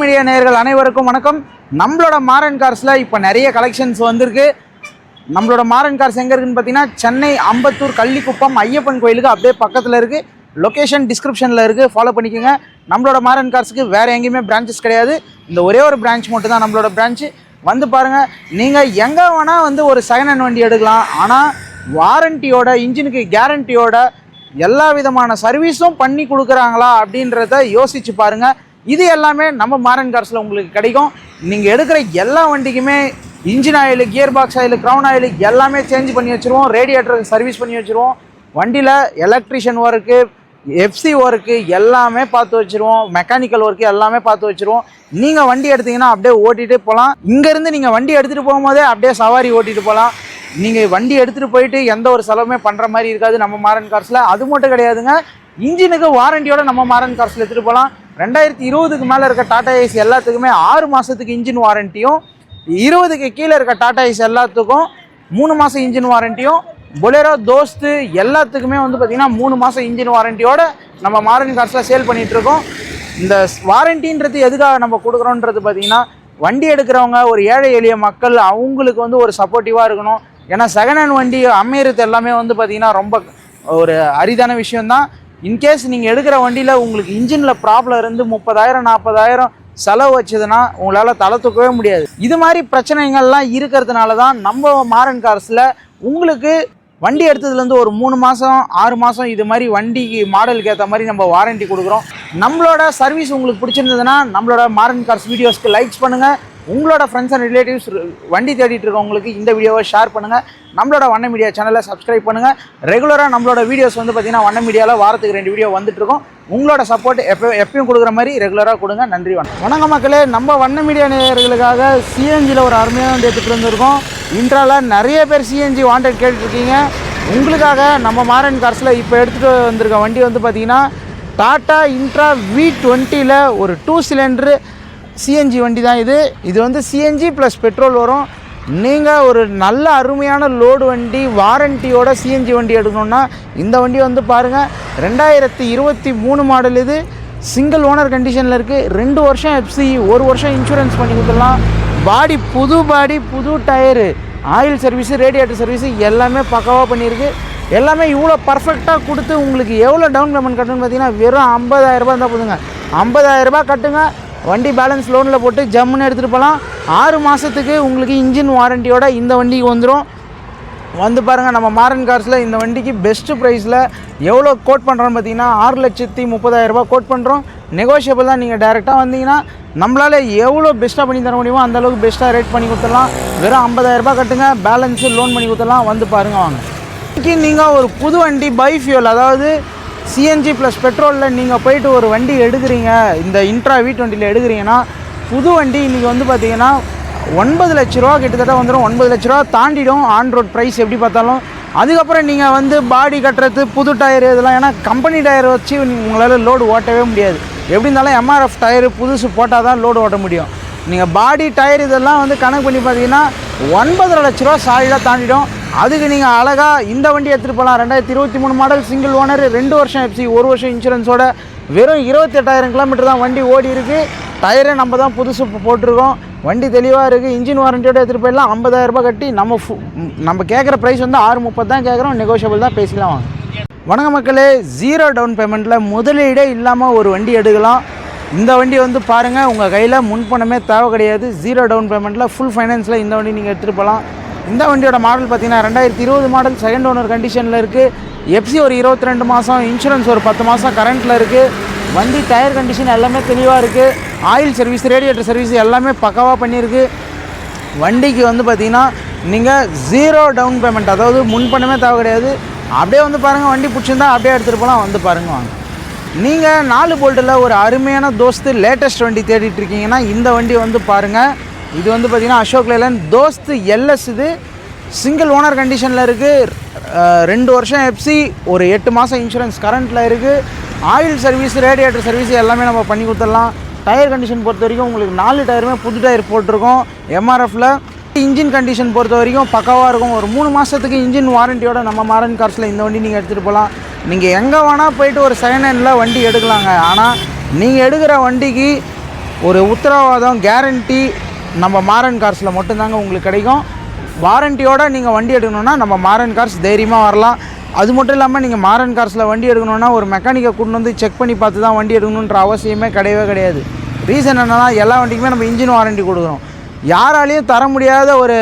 Media நேயர்கள் அனைவருக்கும் வணக்கம். நம்மளோட மாரன் கார்ஸில் இப்போ நிறைய கலெக்ஷன்ஸ் வந்திருக்கு. நம்மளோட மாரன் கார்ஸ் எங்கே இருக்குன்னு பார்த்தீங்கன்னா சென்னை அம்பத்தூர் கள்ளிக்குப்பம் ஐயப்பன் கோயிலுக்கு அப்படியே பக்கத்தில் இருக்குது லொக்கேஷன் டிஸ்கிரிப்ஷனில் இருக்குது ஃபாலோ பண்ணிக்கோங்க. நம்மளோட மாரன் கார்ஸுக்கு வேறு எங்கேயுமே பிரான்ச்சஸ் கிடையாது. இந்த ஒரே ஒரு பிரான்ச் மட்டும் தான் நம்மளோட பிரான்ச்சு வந்து பாருங்கள் நீங்கள் எங்கே வேணால் வந்து ஒரு செகண்ட் ஹேண்ட் வண்டி எடுக்கலாம். ஆனால் வாரண்டியோட இன்ஜினுக்கு கேரண்டியோட எல்லா விதமான சர்வீஸும் பண்ணி கொடுக்குறாங்களா அப்படின்றத யோசிச்சு பாருங்கள் இது எல்லாமே நம்ம மாரன் கார்ஸில் உங்களுக்கு கிடைக்கும். நீங்கள் எடுக்கிற எல்லா வண்டிக்குமே engine oil gear box oil crown oil எல்லாமே சேஞ்ச் பண்ணி வச்சுருவோம். ரேடியேட்டருக்கு சர்வீஸ் பண்ணி வச்சுருவோம். வண்டியில் எலக்ட்ரிஷியன் ஒர்க்கு எஃப்சி ஒர்க்கு எல்லாமே பார்த்து வச்சுருவோம். மெக்கானிக்கல் ஒர்க்கு எல்லாமே பார்த்து வச்சுருவோம். நீங்கள் வண்டி எடுத்தீங்கன்னா அப்படியே ஓட்டிகிட்டு போகலாம். இங்கேருந்து நீங்கள் வண்டி எடுத்துகிட்டு போகும்போதே அப்படியே சவாரி ஓட்டிகிட்டு போகலாம். நீங்கள் வண்டி எடுத்துகிட்டு போயிட்டு எந்த ஒரு செலவுமே பண்ணுற மாதிரி இருக்காது நம்ம மாரன் கார்ஸில். அது மட்டும் கிடையாதுங்க. இன்ஜினுக்கு வாரண்டியோட நம்ம மாரன் கார்ஸில் எடுத்துகிட்டு போகலாம். ரெண்டாயிரத்தி இருபதுக்கு மேலே இருக்க டாடா ஏசி எல்லாத்துக்குமே ஆறு மாதத்துக்கு இன்ஜின் வாரண்ட்டியும் இருபதுக்கு கீழே இருக்க டாடா ஏசி எல்லாத்துக்கும் மூணு மாதம் இன்ஜின் வாரண்ட்டியும் பொலேரோ தோஸ்து எல்லாத்துக்குமே வந்து பார்த்திங்கன்னா மூணு மாதம் இன்ஜின் வாரண்டியோட நம்ம மாரன் கார்ஸில் சேல் பண்ணிகிட்ருக்கோம் இந்த வாரண்டின்றது எதுக்காக நம்ம கொடுக்குறோன்றது பார்த்திங்கன்னா வண்டி எடுக்கிறவங்க ஒரு ஏழை எளிய மக்கள் அவங்களுக்கு வந்து ஒரு சப்போர்ட்டிவாக இருக்கணும். ஏன்னா செகண்ட் ஹேண்ட் வண்டி அமையிறது எல்லாமே வந்து பார்த்திங்கன்னா ரொம்ப ஒரு அரிதான விஷயம்தான். இன்கேஸ் நீங்கள் எடுக்கிற வண்டியில் உங்களுக்கு இன்ஜினில் ப்ராப்ளம் இருந்து முப்பதாயிரம் நாற்பதாயிரம் செலவு வச்சதுன்னா உங்களால் தலை தூக்கவே முடியாது. இது மாதிரி பிரச்சனைகள்லாம் இருக்கிறதுனால தான் நம்ம மாரன் கார்ஸில் உங்களுக்கு வண்டி எடுத்ததுலேருந்து ஒரு மூணு மாதம் ஆறு மாதம் இது மாதிரி வண்டிக்கு மாடலுக்கு ஏற்ற மாதிரி நம்ம வாரண்டி கொடுக்குறோம். நம்மளோட சர்வீஸ் உங்களுக்கு பிடிச்சிருந்ததுன்னா நம்மளோட மாரன் கார்ஸ் வீடியோஸ்க்கு லைக்ஸ் பண்ணுங்கள் உங்களோட ஃப்ரெண்ட்ஸ் அண்ட் ரிலேட்டிவ்ஸ் வண்டி தேடிட்டு இருக்கவங்களுக்கு இந்த வீடியோவை ஷேர் பண்ணுங்கள் நம்மளோட வண்ண மீடியா சேனலை சப்ஸ்கிரைப் பண்ணுங்கள் ரெகுலராக நம்மளோட வீடியோஸ் வந்து பார்த்தீங்கன்னா வண்ண மீடியாவில் வாரத்துக்கு ரெண்டு வீடியோ வந்துட்டுருக்கோம் உங்களோட சப்போர்ட் எப்போ எப்பயும் கொடுக்குற மாதிரி ரெகுலராக கொடுங்க. நன்றி வணக்கம். வணக்க மக்களே நம்ம வண்ண மீடியா நேயர்களுக்காக சிஎன்ஜியில் ஒரு அருமையான வண்டி எடுத்துகிட்டு வந்திருக்கோம். இன்ட்ராவில் நிறைய பேர் சிஎன்ஜி வாண்டட் கேட்டுருக்கீங்க. உங்களுக்காக நம்ம மாரன் கார்ஸில் இப்போ எடுத்துகிட்டு வந்திருக்க வண்டி வந்து பார்த்தீங்கன்னா டாட்டா இன்ட்ரா வி டுவெண்ட்டியில் ஒரு டூ சிலிண்ட்ரு சிஎன்ஜி வண்டி தான் இது. இது வந்து சிஎன்ஜி ப்ளஸ் பெட்ரோல் வரும். நீங்கள் ஒரு நல்ல அருமையான லோடு வண்டி வாரண்டியோட சிஎன்ஜி வண்டி எடுக்கணுன்னா இந்த வண்டி வந்து பாருங்கள் ரெண்டாயிரத்தி இருபத்தி மூணு மாடல் இது. சிங்கிள் ஓனர் கண்டிஷனில் இருக்குது ரெண்டு வருஷம் எஃப்சி ஒரு வருஷம் இன்சூரன்ஸ் பண்ணி கொடுத்துடலாம். பாடி புது பாடி புது tyre oil service radiator service எல்லாமே பக்காவாக பண்ணியிருக்கு. எல்லாமே இவ்வளோ பர்ஃபெக்டாக கொடுத்து உங்களுக்கு எவ்வளோ டவுன் பேமெண்ட் கட்டணும்னு பார்த்தீங்கன்னா வெறும் ஐம்பதாயிரரூபா இருந்தால் போதுங்க. 50000 ரூபாய் கட்டுங்க. வண்டி பேலன்ஸ் லோனில் போட்டு ஜம்முன்னு எடுத்துகிட்டு போகலாம் ஆறு மாதத்துக்கு உங்களுக்கு இன்ஜின் வாரண்டியோட இந்த வண்டிக்கு வந்துடும் வந்து பாருங்கள் நம்ம மாரன் கார்ஸில் இந்த வண்டிக்கு பெஸ்ட்டு ப்ரைஸில் எவ்வளோ கோட் பண்ணுறோன்னு பார்த்தீங்கன்னா ஆறு லட்சத்தி முப்பதாயிரரூபா கோட் பண்ணுறோம் நெகோஷியபிள் தான் நீங்கள் டேரெக்டாக வந்தீங்கன்னா நம்மளால் எவ்வளோ பெஸ்ட்டாக பண்ணி தர முடியுமோ அந்த அளவுக்கு பெஸ்ட்டாக ரேட் பண்ணி கொடுத்துடலாம். வெறும் ஐம்பதாயிரரூபா கட்டுங்க பேலன்ஸு லோன் பண்ணி கொடுத்துடலாம். வந்து பாருங்கள் வாங்க. இன்றைக்கி நீங்கள் ஒரு புது வண்டி பை ஃபியூல் அதாவது சிஎன்ஜி ப்ளஸ் பெட்ரோலில் நீங்கள் போயிட்டு ஒரு வண்டி எடுக்கிறீங்க இந்த இன்ட்ரா வி டுவெண்ட்டியில் எடுக்கிறீங்கன்னா புது வண்டி இன்றைக்கி வந்து பார்த்தீங்கன்னா ஒன்பது லட்ச ரூபா கிட்டத்தட்ட வந்துடும் ஒன்பது லட்ச ரூபா தாண்டிடும் ஆன் ரோட் ப்ரைஸ் எப்படி பார்த்தாலும். அதுக்கப்புறம் நீங்கள் வந்து பாடி கட்டுறது புது டயர் இதெல்லாம் ஏன்னா கம்பெனி டயர் வச்சு உங்களால் லோடு ஓட்டவே முடியாது. எப்படி இருந்தாலும் எம்ஆர்எஃப் டயர் புதுசு போட்டால் தான் லோடு ஓட்ட முடியும். நீங்கள் பாடி டயர் இதெல்லாம் வந்து கணக்கு பண்ணி பார்த்தீங்கன்னா ஒன்பதரை லட்ச ரூபா சாலிடாக தாண்டிடும். அதுக்கு நீங்கள் அழகாக இந்த வண்டி எடுத்துகிட்டு போகலாம் ரெண்டாயிரத்தி இருபத்தி மூணு மாடல் சிங்கிள் ஓனர் ரெண்டு வருஷம் எஃப்சி ஒரு வருஷம் இன்சூரன்ஸோட வெறும் இருபத்தெட்டாயிரம் கிலோமீட்டர் தான் வண்டி ஓடி இருக்குது டயரே நம்ம தான் புதுசு போட்டிருக்கோம். வண்டி தெளிவாக இருக்குது இன்ஜின் வாரண்டியோட எடுத்துகிட்டு போயிடலாம். ஐம்பதாயிரரூபா கட்டி நம்ம ஃபு- நம்ம கேட்குற ப்ரைஸ் வந்து ஆறு முப்பது தான் கேட்குறோம் நெகோஷியபிள் தான் பேசிக்கலாம் வாங்க. வணக்க மக்களே. ஜீரோ டவுன் பேமெண்ட்டில் முதலீடே இல்லாமல் ஒரு வண்டி எடுக்கலாம். இந்த வண்டி வந்து பாருங்கள் உங்கள் கையில் முன்பணமே தேவை கிடையாது. ஜீரோ டவுன் பேமெண்ட்டில் ஃபுல் ஃபைனான்ஸில் இந்த வண்டி நீங்கள் எடுத்துகிட்டு போகலாம் இந்த வண்டியோட மாடல் பார்த்தீங்கன்னா ரெண்டாயிரத்தி இருபது மாடல் செகண்ட் ஓனர் கண்டிஷனில் இருக்குது எஃப்சி ஒரு இருபத்தி ரெண்டு மாதம் இன்சூரன்ஸ் ஒரு பத்து மாதம் கரண்ட்டில் இருக்குது வண்டி டயர் கண்டிஷன் எல்லாமே தெளிவாக இருக்குது ஆயில் சர்வீஸ் ரேடியேட்டர் சர்வீஸ் எல்லாமே பக்காவாக பண்ணியிருக்கு. வண்டிக்கு வந்து பார்த்தீங்கன்னா நீங்கள் ஜீரோ டவுன் பேமெண்ட் அதாவது முன்பணமே தேவை கிடையாது. அப்படியே வந்து பாருங்கள் வண்டி பிடிச்சிருந்தா அப்படியே எடுத்துகிட்டு போகலாம் வந்து பாருங்க வாங்க. நீங்கள் நாலு போல்ட்டில் ஒரு அருமையான தோஸ்து லேட்டஸ்ட் வண்டி தேடிட்டு இருக்கீங்கன்னா இந்த வண்டி வந்து பாருங்கள் இது வந்து பார்த்திங்கன்னா அசோக் லேலன். தோஸ்து எல்எஸ் இது. சிங்கிள் ஓனர் கண்டிஷனில் இருக்குது ரெண்டு வருஷம் எஃப்சி ஒரு எட்டு மாதம் இன்சூரன்ஸ் கரண்ட்டில் இருக்குது ஆயில் சர்வீஸ் ரேடியேட்டர் சர்வீஸ் எல்லாமே நம்ம பண்ணி கொடுத்துடலாம். டயர் கண்டிஷன் பொறுத்த வரைக்கும் உங்களுக்கு நாலு டயருமே புது டயர் போட்டிருக்கோம். எம்ஆர்எஃப்பில் இன்ஜின் கண்டிஷன் பொறுத்த வரைக்கும் பக்காவாக இருக்கும். ஒரு மூணு மாதத்துக்கு இன்ஜின் வாரண்டியோட நம்ம மாரன் கார்ஸில் இந்த வண்டி நீங்கள் எடுத்துகிட்டு போகலாம் நீங்கள் எங்கே வேணால் போயிட்டு ஒரு செகண்ட் ஹேண்டில் வண்டி எடுக்கலாங்க. ஆனால் நீங்கள் எடுக்கிற வண்டிக்கு ஒரு உத்தரவாதம் கேரண்டி நம்ம மாறன் கார்ஸில் மட்டும்தாங்க உங்களுக்கு கிடைக்கும். வாரண்டியோடு நீங்கள் வண்டி எடுக்கணுன்னா நம்ம மாரன் கார்ஸ் தைரியமாக வரலாம். அது மட்டும் இல்லாமல் நீங்கள் மாரன் கார்ஸில் வண்டி எடுக்கணுன்னா ஒரு மெக்கானிக்கை கூட்டு வந்து செக் பண்ணி பார்த்து தான் வண்டி எடுக்கணுன்ற அவசியமே கிடையவே கிடையாது. ரீசன் என்னென்னா எல்லா வண்டிக்குமே நம்ம இன்ஜின் வாரண்டி கொடுக்குறோம் யாராலையும் தர முடியாத ஒரு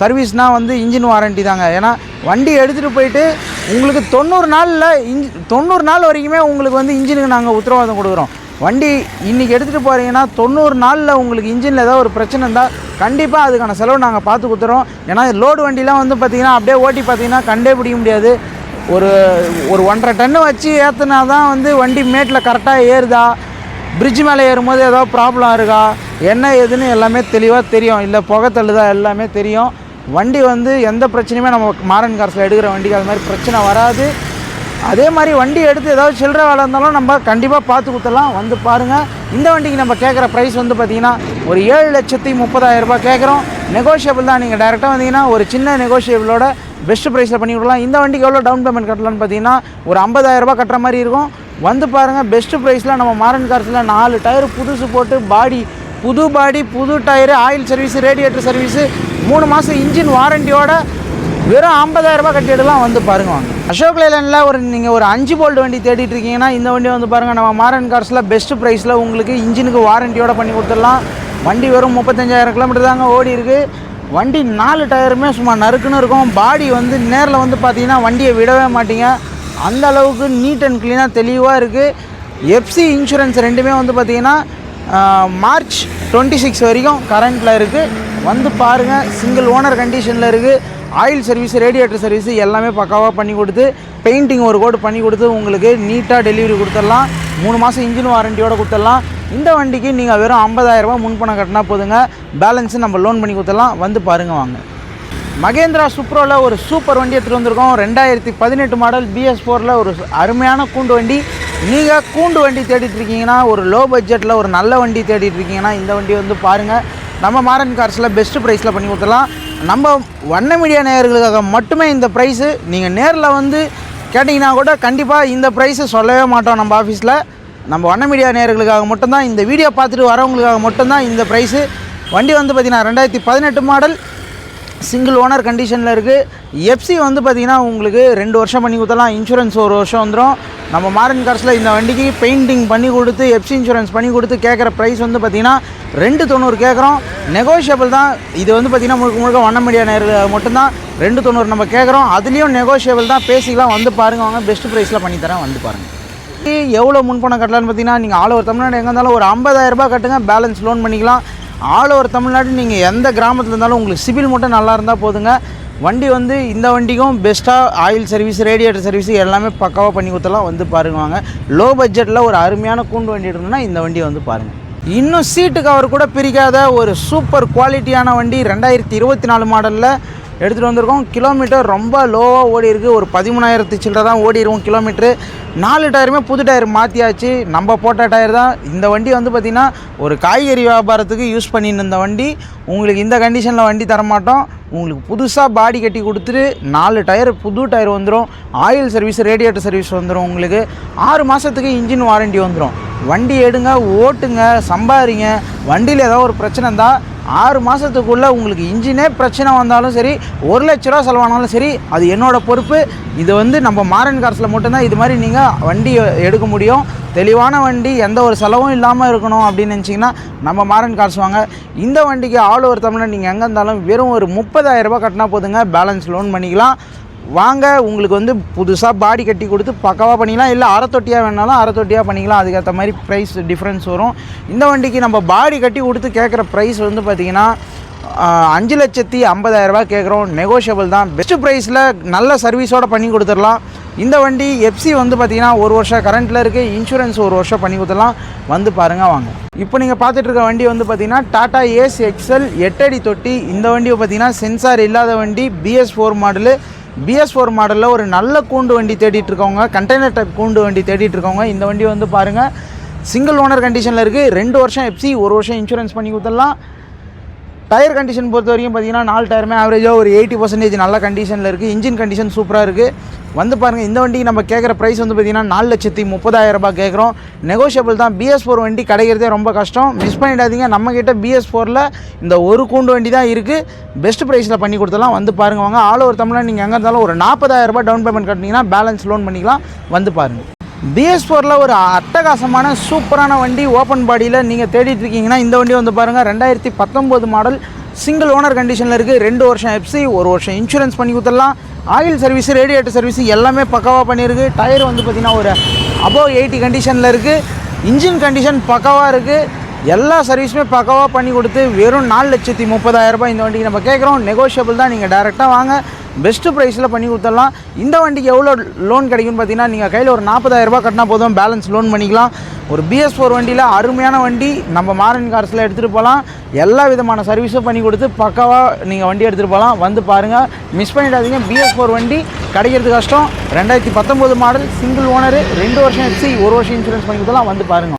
சர்வீஸ்னால் வந்து இன்ஜின் வாரண்ட்டி தாங்க. ஏன்னா வண்டி எடுத்துகிட்டு போயிட்டு உங்களுக்கு தொண்ணூறு நாளில் இன்ஜி தொண்ணூறு நாள் வரைக்குமே உங்களுக்கு வந்து இன்ஜினுக்கு நாங்கள் உத்தரவாதம் கொடுக்குறோம். வண்டி இன்றைக்கி எடுத்துகிட்டு போகிறீங்கன்னா தொண்ணூறு நாளில் உங்களுக்கு இன்ஜினில் ஏதாவது ஒரு பிரச்சனை இருந்தால் கண்டிப்பாக அதுக்கான செலவு நாங்கள் பார்த்து கொடுத்துறோம். ஏன்னா லோடு வண்டிலாம் வந்து பார்த்திங்கன்னா அப்படியே ஓட்டி பார்த்தீங்கன்னா கண்டே பிடிக்க முடியாது. ஒரு ஒரு ஒன்றரை டன்னு வச்சு ஏற்றினா தான் வந்து வண்டி மேட்டில் கரெக்டாக ஏறுதா? பிரிட்ஜ் மேலே ஏறும்போது ஏதோ ப்ராப்ளம் இருக்கா? என்ன ஏதுன்னு எல்லாமே தெளிவாக தெரியும். இல்லை புகை தள்ளுதா எல்லாமே தெரியும். வண்டி வந்து எந்த பிரச்சனையுமே நம்ம மாரன் காசில் எடுக்கிற வண்டிக்கு அது மாதிரி பிரச்சனை வராது. அதே மாதிரி வண்டி எடுத்து ஏதாவது சில்லற வேலை இருந்தாலும் நம்ம கண்டிப்பாக பார்த்து கொடுத்துடலாம். வந்து பாருங்கள் இந்த வண்டிக்கு நம்ம கேட்குற ப்ரைஸ் வந்து பார்த்திங்கன்னா ஒரு ஏழு லட்சத்தி முப்பதாயிரரூபா கேட்குறோம். நெகோஷியபிள் தான். நீங்கள் டேரெக்டாக வந்தீங்கன்னா ஒரு சின்ன நெகோஷியபிளோட பெஸ்ட் ப்ரைஸில் பண்ணி கொடுக்கலாம். இந்த வண்டிக்கு எவ்வளோ டவுன் பேமெண்ட் கட்டலான்னு பார்த்தீங்கன்னா ஒரு ஐம்பதாயிரரூபா கட்டுற மாதிரி இருக்கும். வந்து பாருங்கள் பெஸ்ட் ப்ரைஸில் நம்ம மாரன் கார்ஸில் நாலு டயர் புதுசு போட்டு பாடி புது பாடி புது tyre oil service radiator service மூணு மாதம் இன்ஜின் வாரண்டியோட வெறும் 50000 ரூபாய் கட்டிடலாம் வந்து பாருங்க வாங்க. அசோக் லேலனில் ஒரு நீங்கள் ஒரு அஞ்சு போல்ட் வண்டி தேடிட்டு இருக்கீங்கன்னா இந்த வண்டி வந்து பாருங்கள் நம்ம மாரன் கார்ஸில் பெஸ்ட் ப்ரைஸில் உங்களுக்கு இன்ஜினுக்கு வாரண்டியோட பண்ணி கொடுத்துடலாம். வண்டி வெறும் முப்பத்தஞ்சாயிரம் கிலோமீட்டர் தாங்க ஓடி இருக்கு. வண்டி நாலு டயருமே சும்மா நறுக்குன்னு இருக்கும். பாடி வந்து நேரில் வந்து பார்த்தீங்கன்னா வண்டியை விடவே மாட்டீங்க. அந்த அளவுக்கு நீட் அண்ட் க்ளீனாக தெளிவாக இருக்குது எஃப்சி இன்சூரன்ஸ் ரெண்டுமே வந்து பார்த்தீங்கன்னா மார்ச் டுவெண்ட்டி சிக்ஸ் வரைக்கும் கரண்ட்டில் இருக்குது வந்து பாருங்கள் சிங்கிள் ஓனர் கண்டிஷனில் இருக்குது ஆயில் சர்வீஸ் ரேடியேட்டர் சர்வீஸ் எல்லாமே பக்காவாக பண்ணி கொடுத்து பெயிண்டிங் ஒரு கோடு பண்ணி கொடுத்து உங்களுக்கு நீட்டாக டெலிவரி கொடுத்துடலாம். மூணு மாதம் இன்ஜின் வாரண்டியோட கொடுத்துடலாம். இந்த வண்டிக்கு நீங்கள் வெறும் ஐம்பதாயிரரூபா முன்பணம் கட்டினா போதுங்க. பேலன்ஸு நம்ம லோன் பண்ணி கொடுத்துடலாம். வந்து பாருங்கள் வாங்க. மகேந்திரா சுப்ரோவில் ஒரு சூப்பர் வண்டி எடுத்துகிட்டு வந்திருக்கோம். ரெண்டாயிரத்தி பதினெட்டு மாடல் பிஎஸ் ஃபோரில் ஒரு அருமையான கூண்டு வண்டி. நீங்கள் கூண்டு வண்டி தேடிட்டு இருக்கீங்கன்னா ஒரு லோ பட்ஜெட்டில் ஒரு நல்ல வண்டி தேடிட்டு இருக்கீங்கன்னா இந்த வண்டி வந்து பாருங்கள் நம்ம மாரன் கார்ஸில் பெஸ்ட் ப்ரைஸில் பண்ணி கொடுத்துடலாம். நம்ம வண்ண மீடியா நேயர்களுக்காக மட்டுமே இந்த ப்ரைஸு நீங்கள் நேரில் வந்து கேட்டிங்கன்னா கூட கண்டிப்பாக இந்த ப்ரைஸை சொல்லவே மாட்டோம் நம்ம ஆஃபீஸில் நம்ம வண்ண மீடியா நேயர்களுக்காக மட்டும்தான் இந்த வீடியோ பார்த்துட்டு வரவங்களுக்காக மட்டும்தான் இந்த ப்ரைஸு வண்டி வந்து பார்த்திங்கன்னா ரெண்டாயிரத்தி பதினெட்டு மாடல் சிங்கிள் ஓனர் கண்டிஷனில் இருக்குது எஃப்சி வந்து பார்த்திங்கன்னா உங்களுக்கு ரெண்டு வருஷம் பண்ணி கொடுத்தலாம். இன்சூரன்ஸ் ஒரு வருஷம் வந்துடும் நம்ம மாரன் கார்ஸில் இந்த வண்டிக்கு பெயிண்டிங் பண்ணி கொடுத்து எஃப்சி இன்சூரன்ஸ் பண்ணி கொடுத்து கேட்குற ப்ரைஸ் வந்து பார்த்திங்கன்னா ரெண்டு தொண்ணூறு கேட்குறோம் நெகோஷியபிள் தான். இது வந்து பார்த்திங்கன்னா முழுக்க முழுக்க வண்ண மீடியா நேரில் மட்டும்தான். ரெண்டு தொண்ணூறு நம்ம கேட்குறோம் அதுலேயும் நெகோஷியபிள் தான். பேசிக்கலாம். வந்து பாருங்கள் வாங்க. பெஸ்ட் ப்ரைஸில் பண்ணித்தரேன் வந்து பாருங்கள் எவ்வளோ முன்பணம் கட்டலான்னு பார்த்தீங்கன்னா நீங்கள் ஆல் ஓவர் தமிழ்நாடு எங்கே இருந்தாலும் ஒரு ஐம்பதாயிரரூபா கட்டுங்க. பேலன்ஸ் லோன் பண்ணிக்கலாம். ஆல் ஓவர் தமிழ்நாடு நீங்கள் எந்த கிராமத்தில் இருந்தாலும் உங்களுக்கு சிபில் மட்டும் நல்லா இருந்தால் போதுங்க. வண்டி வந்து இந்த வண்டிக்கும் பெஸ்ட்டாக ஆயில் சர்வீஸ் ரேடியேட்டர் சர்வீஸ் எல்லாமே பக்காவாக பண்ணி கொடுத்தலாம் வந்து பாருங்க லோ பட்ஜெட்டில் ஒரு அருமையான கூண்டு வண்டி இருந்ததுன்னா இந்த வண்டியை வந்து பாருங்கள் இன்னும் சீட்டு கவர் கூட பிரிக்காத ஒரு சூப்பர் குவாலிட்டியான வண்டி ரெண்டாயிரத்தி இருபத்தி நாலு மாடலில் எடுத்துகிட்டு வந்திருக்கோம். கிலோமீட்டர் ரொம்ப லோவாக ஓடி இருக்குது ஒரு பதிமூணாயிரத்து சில்லரை தான் ஓடி இருக்கும் கிலோமீட்ரு நாலு டயருமே புது டயர் மாற்றியாச்சு நம்ம போட்ட டயர் தான். இந்த வண்டி வந்து பார்த்திங்கன்னா ஒரு காய்கறி வியாபாரத்துக்கு யூஸ் பண்ணின்னு இருந்த வண்டி. உங்களுக்கு இந்த கண்டிஷனில் வண்டி தரமாட்டோம். உங்களுக்கு புதுசாக பாடி கட்டி கொடுத்துட்டு நாலு டயர் புது டயர் வந்துடும் ஆயில் சர்வீஸ் ரேடியேட்டர் சர்வீஸ் வந்துடும் உங்களுக்கு. ஆறு மாதத்துக்கு இன்ஜின் வாரண்டி வந்துடும் வண்டி எடுங்க ஓட்டுங்க சம்பாதிங்க. வண்டியில் ஏதோ ஒரு பிரச்சனை இருந்தால் ஆறு மாதத்துக்குள்ளே உங்களுக்கு இன்ஜினே பிரச்சனை வந்தாலும் சரி ஒரு லட்ச ரூபா செலவானாலும் சரி அது என்னோடய பொறுப்பு. இது வந்து நம்ம மாரன் காசில் மட்டும்தான் இது மாதிரி நீங்கள் வண்டி எடுக்க முடியும். தெளிவான வண்டி எந்த ஒரு செலவும் இல்லாமல் இருக்கணும் அப்படின்னு நினச்சிங்கன்னா நம்ம மாரன் கார்ஸ் வாங்க. இந்த வண்டிக்கு ஆல் ஓவர் தமிழ்நாடு நீங்கள் எங்கே இருந்தாலும் வெறும் ஒரு 30000 ரூபாய் கட்டினா போதுங்க. பேலன்ஸ் லோன் பண்ணிக்கலாம். வாங்க உங்களுக்கு வந்து புதுசாக பாடி கட்டி கொடுத்து பக்கவாக பண்ணிக்கலாம். இல்லை அரை தொட்டியாக வேணாலும் அரை தொட்டியாக பண்ணிக்கலாம். அதுக்கேற்ற மாதிரி ப்ரைஸ் டிஃப்ரென்ஸ் வரும். இந்த வண்டிக்கு நம்ம பாடி கட்டி கொடுத்து கேட்குற ப்ரைஸ் வந்து பார்த்திங்கன்னா அஞ்சு லட்சத்தி ஐம்பதாயிரரூபா கேட்குறோம் நெகோஷியபிள் தான். பெஸ்ட் ப்ரைஸில் நல்ல சர்வீஸோட பண்ணி கொடுத்துடலாம். இந்த வண்டி எஃப்சி வந்து பார்த்திங்கன்னா ஒரு வருஷம் கரண்ட்டில் இருக்குது இன்சூரன்ஸ் ஒரு வருஷம் பண்ணி கொடுத்துடலாம். வந்து பாருங்கள் வாங்க. இப்போ நீங்கள் பார்த்துட்டு இருக்க வண்டி வந்து பார்த்தீங்கன்னா டாடா ஏஸ் எக்ஸல் எட்டடி தொட்டி. இந்த வண்டி பார்த்தீங்கன்னா சென்சார் இல்லாத வண்டி BS four model BS four மாடலில் ஒரு நல்ல கூண்டு வண்டி தேடிட்டு இருக்கவங்க கண்டெய்னர் டைப் கூண்டு வண்டி தேடிட்டு இருக்கவங்க இந்த வண்டி வந்து பாருங்கள் சிங்கிள் ஓனர் கண்டிஷனில் இருக்குது ரெண்டு வருஷம் எஃப்சி ஒரு வருஷம் இன்சூரன்ஸ் பண்ணி கொடுத்துடலாம். டயர் கண்டிஷன் பொறுத்த வரைக்கும் பார்த்தீங்கன்னா நாலு டயருமே ஆவரேஜாக ஒரு எயிட்டி பர்சன்டேஜ் நல்ல கண்டிஷனில் இருக்குது இன்ஜின் கண்டிஷன் சூப்பராக இருக்குது வந்து பாருங்கள் இந்த வண்டிக்கு நம்ம கேட்குற ப்ரைஸ் வந்து பார்த்தீங்கன்னா நாலு லட்சத்தி முப்பதாயிரம் ரூபாய் கேட்குறோம். நெகோஷியபிள் தான். பிஎஸ் ஃபோர் வண்டி கிடைக்கிறதே ரொம்ப கஷ்டம். மிஸ் பண்ணிடாதீங்க. நம்மக்கிட்ட பிஎஸ் ஃபோரில் இந்த ஒரு கூண்டு வண்டி தான் இருக்குது பெஸ்ட் ப்ரைஸில் பண்ணி கொடுத்துலாம் வந்து பாருங்க வாங்க. ஆல் ஓவர் தமிழ்நாடு நீங்கள் எங்கே இருந்தாலும் ஒரு நாற்பதாயிரரூபா டவுன் பேமெண்ட் கட்டினீங்கன்னா பேலன்ஸ் லோன் பண்ணிக்கலாம். வந்து பாருங்கள் பிஎஸ் ஃபோரில் ஒரு அட்டகாசமான சூப்பரான வண்டி ஓப்பன் பாடியில் நீங்கள் தேடிட்டு இருக்கீங்கன்னா இந்த வண்டி வந்து பாருங்கள் ரெண்டாயிரத்தி பத்தொம்போது மாடல் சிங்கிள் ஓனர் கண்டிஷனில் இருக்குது ரெண்டு வருஷம் எஃப்சி ஒரு வருஷம் இன்சூரன்ஸ் பண்ணி கொடுத்துடலாம். ஆயில் சர்வீஸ் ரேடியேட்டர் சர்வீஸ் எல்லாமே பக்காவாக பண்ணியிருக்கு. டயர் வந்து பார்த்திங்கன்னா ஒரு அபோவ் எயிட்டி கண்டிஷனில் இருக்குது இன்ஜின் கண்டிஷன் பக்காவாக இருக்குது எல்லா சர்வீஸுமே பக்காவாக பண்ணி கொடுத்து வெறும் நாலு லட்சத்தி முப்பதாயிரரூபா இந்த வண்டிக்கு நம்ம கேட்குறோம். நெகோஷியபிள் தான். நீங்கள் டேரெக்டாக வாங்க. பெஸ்ட்டு ப்ரைஸில் பண்ணி கொடுத்துடலாம் இந்த வண்டிக்கு எவ்வளோ லோன் கிடைக்கும்னு பார்த்தீங்கன்னா நீங்கள் கையில் ஒரு நாற்பதாயிரரூபா கட்டினா போதும் பேலன்ஸ் லோன் பண்ணிக்கலாம். ஒரு பிஎஸ் ஃபோர் வண்டியில் அருமையான வண்டி நம்ம மாரன் கார்ஸில் எடுத்துகிட்டு போகலாம். எல்லா விதமான சர்வீஸும் பண்ணி கொடுத்து பக்காவாக நீங்கள் வண்டி எடுத்துகிட்டு போகலாம். வந்து பாருங்கள் மிஸ் பண்ணிடாதீங்க. பிஎஸ் ஃபோர் வண்டி கிடைக்கிறது கஷ்டம். ரெண்டாயிரத்தி பத்தொம்போது மாடல் சிங்கிள் ஓனரு ரெண்டு வருஷம் எடுத்து ஒரு வருஷம் இன்சூரன்ஸ் பண்ணி கொடுத்தலாம் வந்து பாருங்கள்